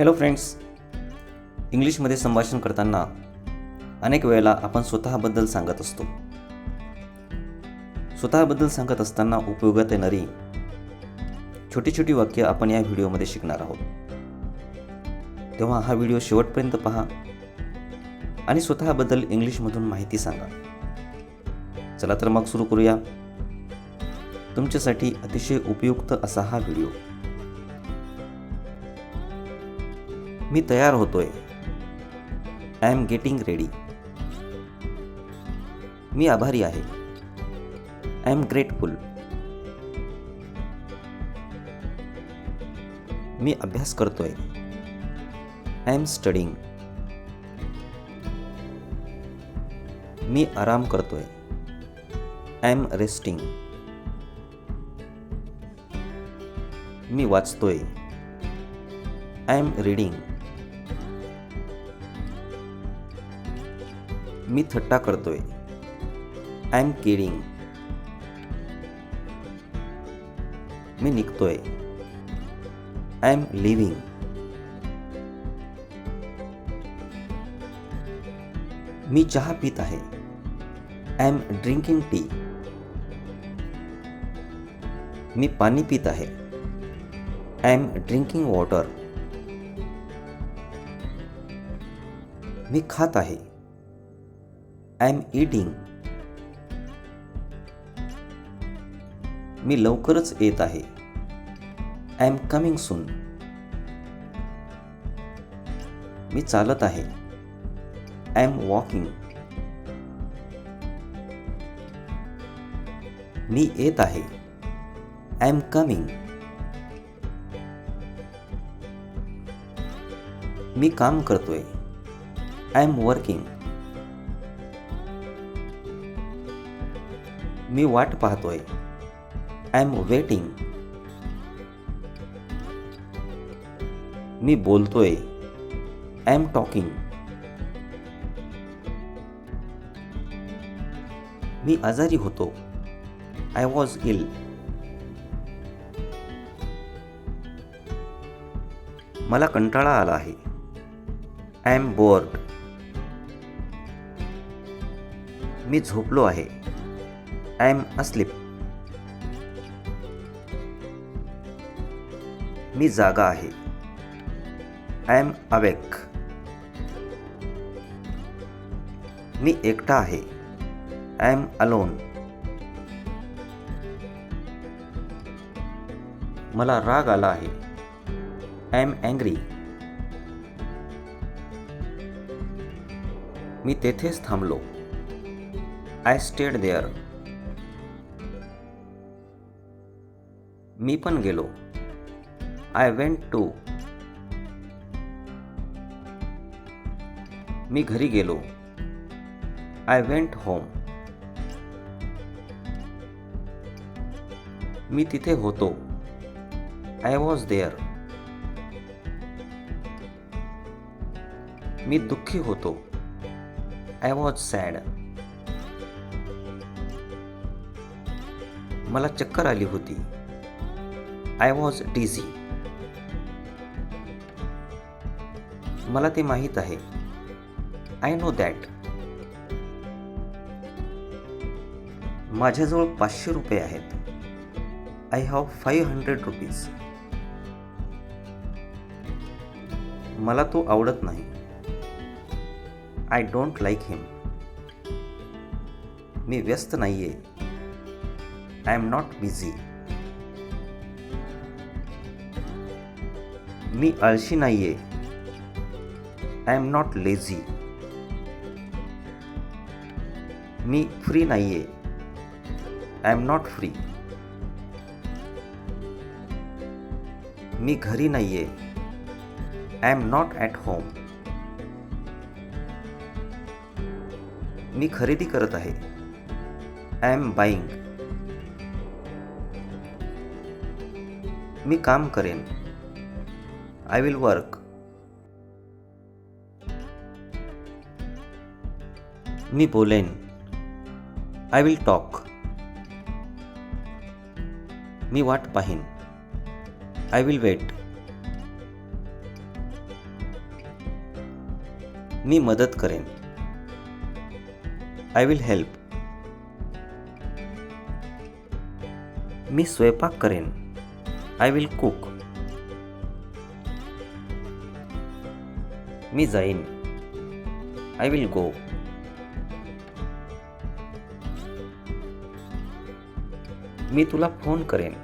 Hello friends इंग्लिशमध्ये संभाषण करताना अनेक वेळेला आपण स्वतःबद्दल सांगत असतो. स्वतःबद्दल सांगत असताना उपयोगात येणारी छोटी छोटी वाक्य आपण या व्हिडिओमध्ये शिकणार आहोत. तेव्हा हा व्हिडिओ शेवटपर्यंत पहा आणि स्वतःबद्दल इंग्लिशमधून माहिती सांगा. चला तर मग सुरू करूया. तुमच्यासाठी अतिशय उपयुक्त असा हा व्हिडिओ. मी तयार होतोय. आय एम गेटिंग रेडी मी आभारी आहे. आय एम ग्रेटफुल मी अभ्यास करतोय. आय एम स्टडिंग मी आराम करतोय. आय एम रेस्टिंग मी वाचतोय. आय एम रीडिंग मी थट्टा करतोय. आय एम किडिंग मी निघतोय. आय एम लिव्हिंग मी चहा पित आहे. आय एम ड्रिंकिंग टी मी पाणी पित आहे. आय एम ड्रिंकिंग वॉटर मी खात आहे. आय एम ईटिंग मी लवकरच येत आहे. आय एम कमिंग सून मी चालत आहे. आय एम वॉकिंग मी येत आहे. आय एम कमिंग मी काम करतोय. आय एम वर्किंग मी वाट पाहतोय. आय एम वेटिंग मी बोलतोय. आय एम टॉकिंग मी आजारी होतो. आय वॉज इल मला कंटाळा आला आहे. आय एम बोर्ड मी झोपलो आहे. I M asleep. मी जागा आहे. I am awake. मी एकटा आहे. I am alone. मला राग आला आहे. I am angry. मी तेथेच थांबलो. I stayed there. मी पण गेलो. आय वेंट टू मी घरी गेलो. आय वेंट होम मी तिथे होतो. आय वॉज देअर मी दुःखी होतो. आय वॉज सॅड मला चक्कर आली होती. आय वॉज डिझी मला ते माहीत आहे. आय नो दॅट माझ्याजवळ पाचशे रुपये आहेत. I have five hundred rupees मला तो आवडत नाही. आय डोंट लाईक हिम मी व्यस्त नाहीये. आय एम नॉट बिझी मी आळशी नाहीये आय एम नॉट लेझी मी फ्री नाहीये आय एम नॉट फ्री मी घरी नाहीये I am not at home मी खरेदी करत आहे आय एम बाईंग मी काम करेन आय विल वर्क मी बोलेन आय विल टॉक मी वाट पाहीन आय विल वेट मी मदत करेन आय विल हेल्प मी स्वयंपाक करेन आय विल कुक मी जाईन. आय विल गो मी तुला फोन करेन.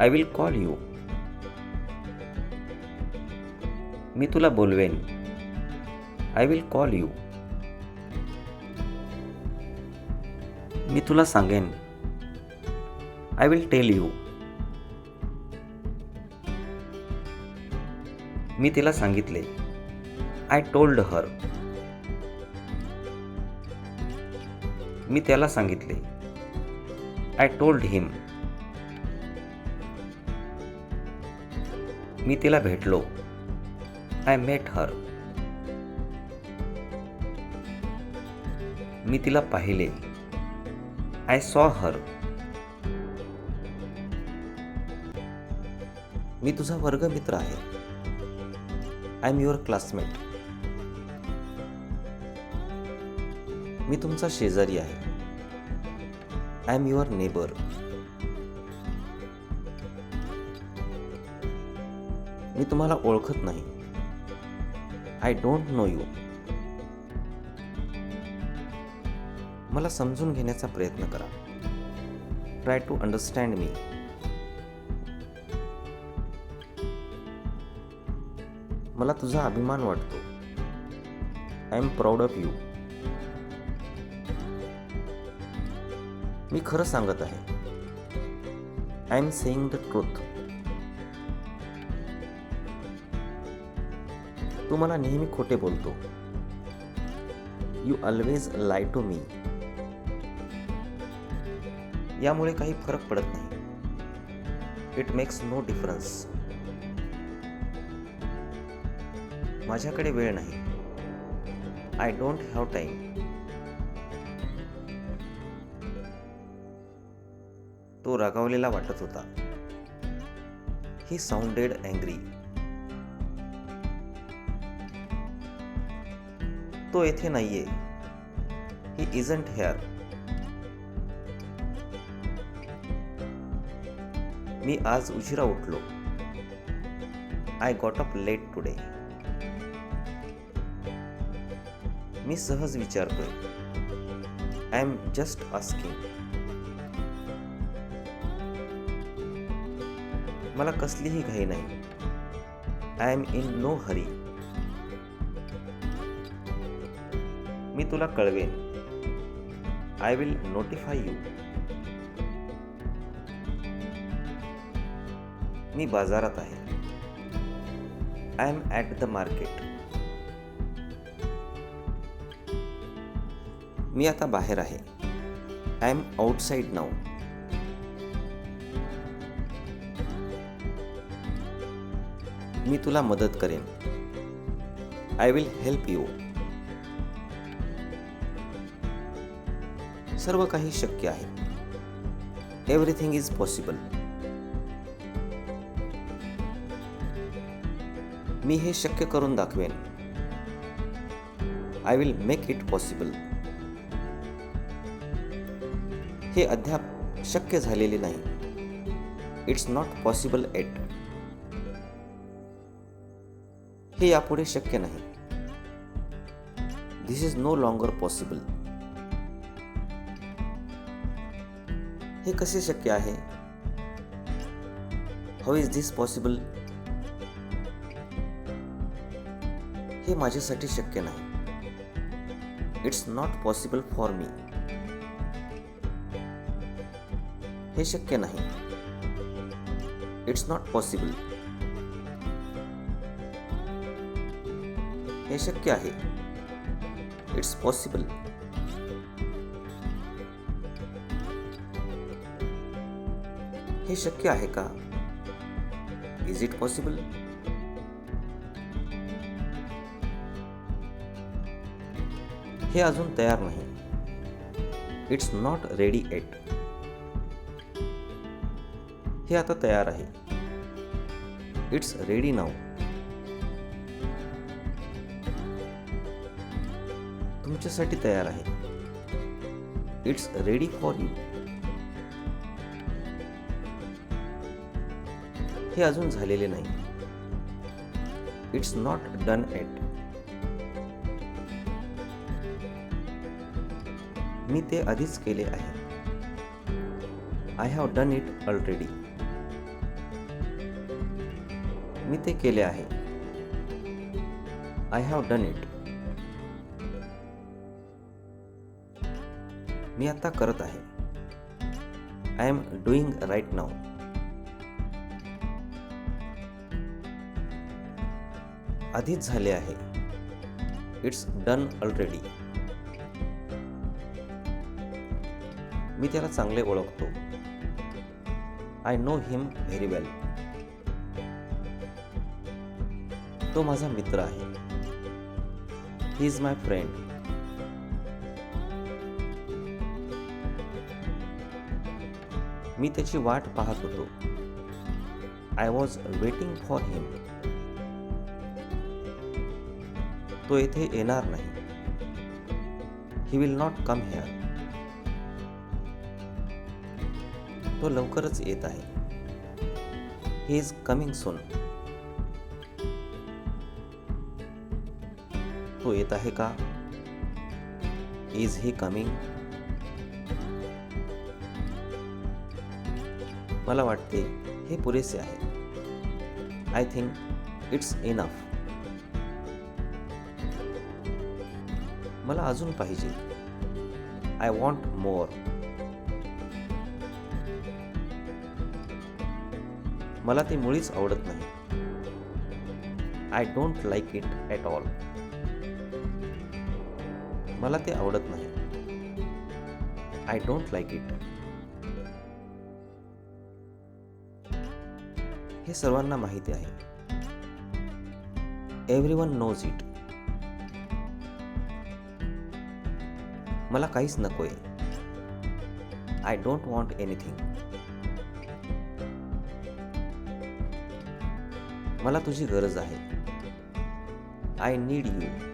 आय विल कॉल यू मी तुला बोलवेन. आय विल कॉल यू मी तुला सांगेन. आय विल टेल यू मी तिला सांगितले. आय टोल्ड हर मी त्याला सांगितले. आय टोल्ड हिम मी तिला भेटलो. आय मेट हर मी तिला पाहिले. आय सॉ हर मी तुझा वर्गमित्र आहे. आय एम युअर क्लासमेट मी तुमचा शेजारी आहे. आय एम युअर नेबर मी तुम्हाला ओळखत नाही. आय डोंट नो यू मला समजून घेण्याचा प्रयत्न करा. ट्राय टू अंडरस्टँड मी मला तुझा अभिमान वाटतो. I am proud of you मी खरं सांगत आहे. I am saying the truth तू मला नेहमी खोटे बोलतो. You always lie to me यामुळे काही फरक पडत नाही. इट मेक्स नो डिफरन्स माझ्याकडे वेळ नाही. आय डोंट हॅव टाईम तो रागावलेला वाटत होता. ही साऊंडेड अँग्री तो येथे नाहीये. ही इजंट हेअर मी आज उशिरा उठलो. I got up late today मी सहज विचारतोय आय एम जस्ट आस्किंग मला कसलीही घाई नाही. I am in no hurry मी तुला कळवेन. आय विल नोटिफाय यू मी बाजारात आहे. I am at the market मी आता बाहेर आहे. आय एम आउटसाईड नाऊ मी तुला मदत करेन. I will help you serve काही शक्य आहे. एव्हरीथिंग इज पॉसिबल मी हे शक्य करून दाखवेन. I will make it possible हे अद्याप शक्य झालेले नाही. इट्स नॉट पॉसिबल एट हे यापुढे शक्य नाही. This is no longer possible हे कसे शक्य आहे? हाऊ इज दिस पॉसिबल हे माझ्यासाठी शक्य नाही. It's not possible for me हे शक्य नाही. इट्स नॉट पॉसिबल हे शक्य आहे. इट्स पॉसिबल हे शक्य आहे का? इज़ इट पॉसिबल हे अजून तयार नाही. इट्स नॉट रेडी एट हे आता तयार आहे. इट्स रेडी नाऊ तुमच्यासाठी तयार आहे. इट्स रेडी फॉर यू हे अजून झालेले नाही. इट्स नॉट डन एट मी ते आधीच केले आहे. I have done it already मी ते केले आहे. आय हॅव डन इट मी आता करत आहे. I am doing right now आधीच झाले आहे. इट्स डन ऑलरेडी मी त्याला चांगले ओळखतो. I know him very well तो माझा मित्र आहे. ही इज माय फ्रेंड मी त्याची वाट पाहत होतो. I was waiting for him तो येथे येणार नाही. He will not come here तो लवकरच येत आहे. ही इज कमिंग सोन तो येत आहे का? इज ही कमिंग मला वाटते हे पुरेसे आहे. आय थिंक इट्स इनफ मला अजून पाहिजे. आय वॉन्ट मोर मला ते मुळीच आवडत नाही. I don't like it at all मला ते आवडत नाही. आय डोंट लाईक इट हे सर्वांना माहिती आहे. एव्हरी वन नोज इट मला काहीच नकोय. आय डोंट वॉन्ट एनिथिंग मला तुझी गरज आहे. I need you